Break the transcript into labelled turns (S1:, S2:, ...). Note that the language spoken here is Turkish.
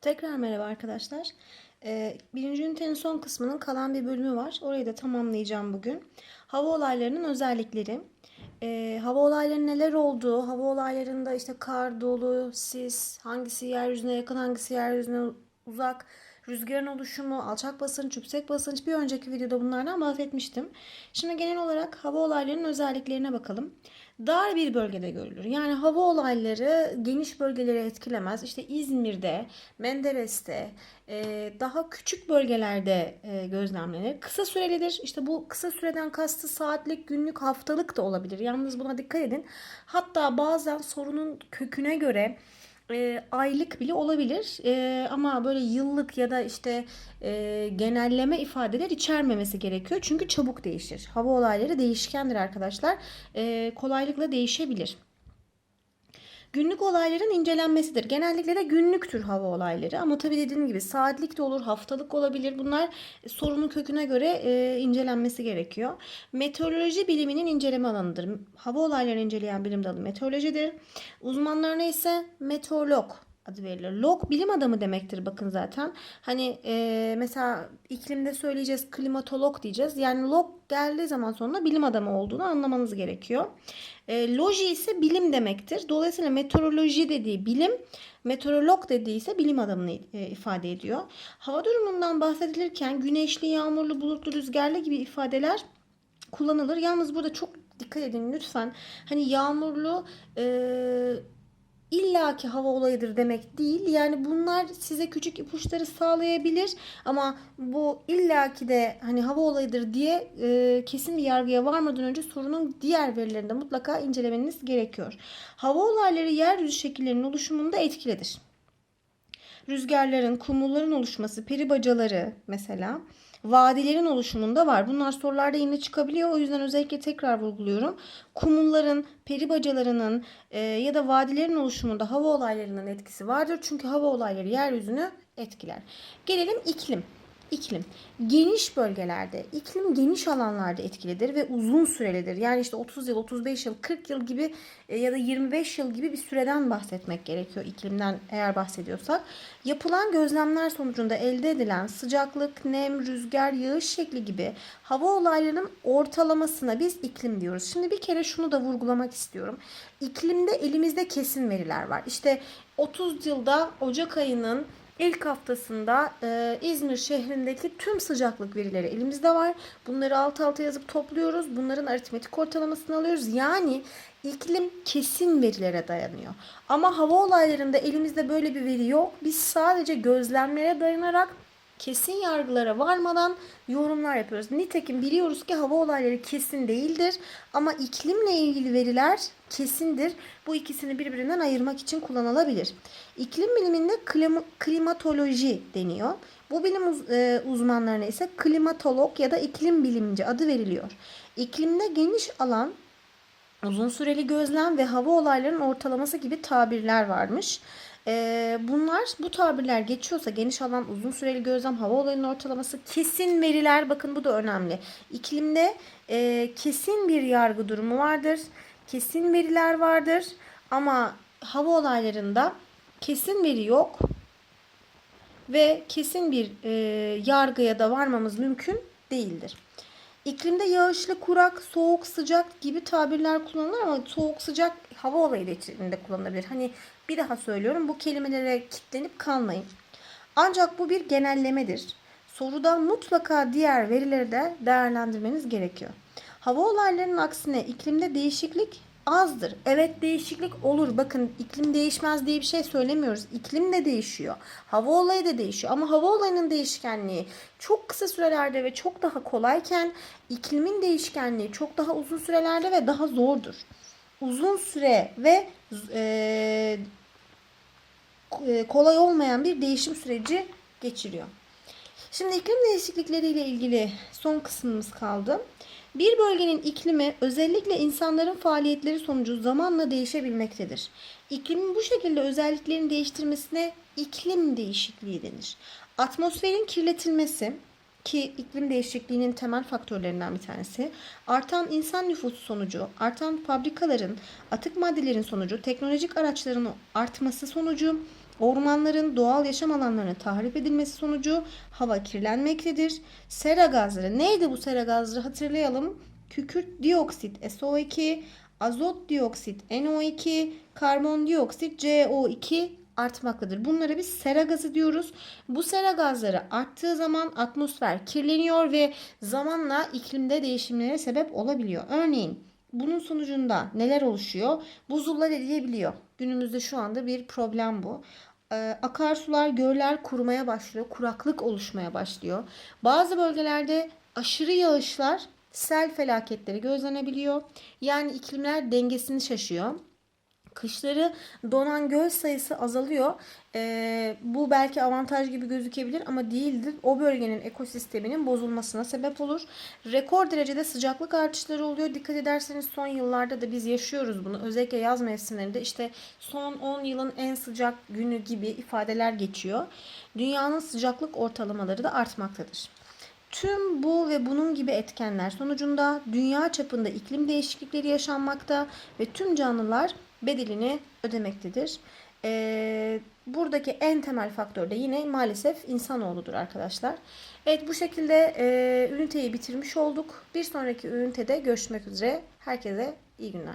S1: Tekrar merhaba arkadaşlar. Ee, birinci ünitenin son kısmının kalan bir bölümü var. Orayı da tamamlayacağım bugün. Hava olaylarının özellikleri. Ee, hava olaylarının neler olduğu, hava olaylarında işte kar, dolu, sis, hangisi yeryüzüne yakın, hangisi yeryüzüne uzak, rüzgarın oluşumu, alçak basınç, yüksek basınç bir önceki videoda bunlardan bahsetmiştim. Şimdi genel olarak hava olaylarının özelliklerine bakalım. Dar bir bölgede görülür. Yani hava olayları geniş bölgeleri etkilemez. İşte İzmir'de, Menderes'te, e, daha küçük bölgelerde e, gözlemlenir. Kısa sürelidir. İşte bu kısa süreden kastı saatlik, günlük, haftalık da olabilir. Yalnız buna dikkat edin. Hatta bazen sorunun köküne göre e, aylık bile olabilir E, ama böyle yıllık ya da işte e, genelleme ifadeler içermemesi gerekiyor çünkü çabuk değişir. Hava olayları değişkendir arkadaşlar. E, kolaylıkla değişebilir. Günlük olayların incelenmesidir. Genellikle de günlüktür hava olayları ama tabii dediğim gibi saatlik de olur, haftalık olabilir. Bunlar sorunun köküne göre e, incelenmesi gerekiyor. Meteoroloji biliminin inceleme alanıdır. Hava olaylarını inceleyen bilim dalı meteorolojidir. Uzmanlarına ise meteorolog adı verilir. Log bilim adamı demektir bakın zaten. Hani e, mesela iklimde söyleyeceğiz klimatolog diyeceğiz. Yani log geldiği zaman sonunda bilim adamı olduğunu anlamanız gerekiyor. E, loji ise bilim demektir. Dolayısıyla meteoroloji dediği bilim, meteorolog dediği ise bilim adamını e, ifade ediyor. Hava durumundan bahsedilirken güneşli, yağmurlu, bulutlu, rüzgarlı gibi ifadeler kullanılır. Yalnız burada çok dikkat edin lütfen. Hani yağmurlu, e, illaki hava olayıdır demek değil. Yani bunlar size küçük ipuçları sağlayabilir ama bu illaki de hani hava olayıdır diye e, kesin bir yargıya varmadan önce sorunun diğer verilerini de mutlaka incelemeniz gerekiyor. Hava olayları yeryüzü şekillerinin oluşumunda etkilidir. Rüzgarların, kumulların oluşması, peri bacaları mesela vadilerin oluşumunda var. Bunlar sorularda yine çıkabiliyor. O yüzden özellikle tekrar vurguluyorum. Kumulların, peri bacalarının e, ya da vadilerin oluşumunda hava olaylarının etkisi vardır. Çünkü hava olayları yeryüzünü etkiler. Gelelim iklim. İklim geniş bölgelerde, iklim geniş alanlarda etkilidir ve uzun sürelidir. Yani işte 30 yıl, 35 yıl, 40 yıl gibi e, ya da 25 yıl gibi bir süreden bahsetmek gerekiyor iklimden eğer bahsediyorsak. Yapılan gözlemler sonucunda elde edilen sıcaklık, nem, rüzgar, yağış şekli gibi hava olaylarının ortalamasına biz iklim diyoruz. Şimdi bir kere şunu da vurgulamak istiyorum. İklimde elimizde kesin veriler var. İşte 30 yılda Ocak ayının İlk haftasında e, İzmir şehrindeki tüm sıcaklık verileri elimizde var. Bunları alt alta yazıp topluyoruz. Bunların aritmetik ortalamasını alıyoruz. Yani iklim kesin verilere dayanıyor. Ama hava olaylarında elimizde böyle bir veri yok. Biz sadece gözlemlere dayanarak kesin yargılara varmadan yorumlar yapıyoruz. Nitekim biliyoruz ki hava olayları kesin değildir ama iklimle ilgili veriler kesindir. Bu ikisini birbirinden ayırmak için kullanılabilir. İklim biliminde klim, klimatoloji deniyor. Bu bilim uz, e, uzmanlarına ise klimatolog ya da iklim bilimci adı veriliyor. İklimde geniş alan uzun süreli gözlem ve hava olaylarının ortalaması gibi tabirler varmış. Ee, bunlar bu tabirler geçiyorsa geniş alan uzun süreli gözlem hava olayının ortalaması kesin veriler bakın bu da önemli. İklimde e, kesin bir yargı durumu vardır. Kesin veriler vardır ama hava olaylarında kesin veri yok ve kesin bir e, yargıya da varmamız mümkün değildir. İklimde yağışlı, kurak, soğuk, sıcak gibi tabirler kullanılır ama soğuk, sıcak hava olayı içinde kullanılabilir. Hani bir daha söylüyorum bu kelimelere kilitlenip kalmayın. Ancak bu bir genellemedir. Soruda mutlaka diğer verileri de değerlendirmeniz gerekiyor. Hava olaylarının aksine iklimde değişiklik azdır. Evet değişiklik olur. Bakın iklim değişmez diye bir şey söylemiyoruz. İklim de değişiyor. Hava olayı da değişiyor. Ama hava olayının değişkenliği çok kısa sürelerde ve çok daha kolayken iklimin değişkenliği çok daha uzun sürelerde ve daha zordur. Uzun süre ve e, kolay olmayan bir değişim süreci geçiriyor. Şimdi iklim değişiklikleriyle ilgili son kısmımız kaldı. Bir bölgenin iklimi özellikle insanların faaliyetleri sonucu zamanla değişebilmektedir. İklimin bu şekilde özelliklerini değiştirmesine iklim değişikliği denir. Atmosferin kirletilmesi ki iklim değişikliğinin temel faktörlerinden bir tanesi. Artan insan nüfusu sonucu, artan fabrikaların, atık maddelerin sonucu, teknolojik araçların artması sonucu, Ormanların doğal yaşam alanlarının tahrip edilmesi sonucu hava kirlenmektedir. Sera gazları neydi bu sera gazları hatırlayalım. Kükürt dioksit SO2, azot dioksit NO2, karbondioksit CO2 artmaktadır. Bunlara biz sera gazı diyoruz. Bu sera gazları arttığı zaman atmosfer kirleniyor ve zamanla iklimde değişimlere sebep olabiliyor. Örneğin bunun sonucunda neler oluşuyor? Buzullar eriyebiliyor. Günümüzde şu anda bir problem bu. Ee, akarsular, göller kurumaya başlıyor. Kuraklık oluşmaya başlıyor. Bazı bölgelerde aşırı yağışlar sel felaketleri gözlenebiliyor. Yani iklimler dengesini şaşıyor. Kışları donan göl sayısı azalıyor. Ee, bu belki avantaj gibi gözükebilir ama değildir. O bölgenin ekosisteminin bozulmasına sebep olur. Rekor derecede sıcaklık artışları oluyor. Dikkat ederseniz son yıllarda da biz yaşıyoruz bunu. Özellikle yaz mevsimlerinde işte son 10 yılın en sıcak günü gibi ifadeler geçiyor. Dünyanın sıcaklık ortalamaları da artmaktadır. Tüm bu ve bunun gibi etkenler sonucunda dünya çapında iklim değişiklikleri yaşanmakta ve tüm canlılar bedelini ödemektedir. Ee, buradaki en temel faktör de yine maalesef insanoğludur arkadaşlar. Evet bu şekilde e, üniteyi bitirmiş olduk. Bir sonraki ünitede görüşmek üzere. Herkese iyi günler.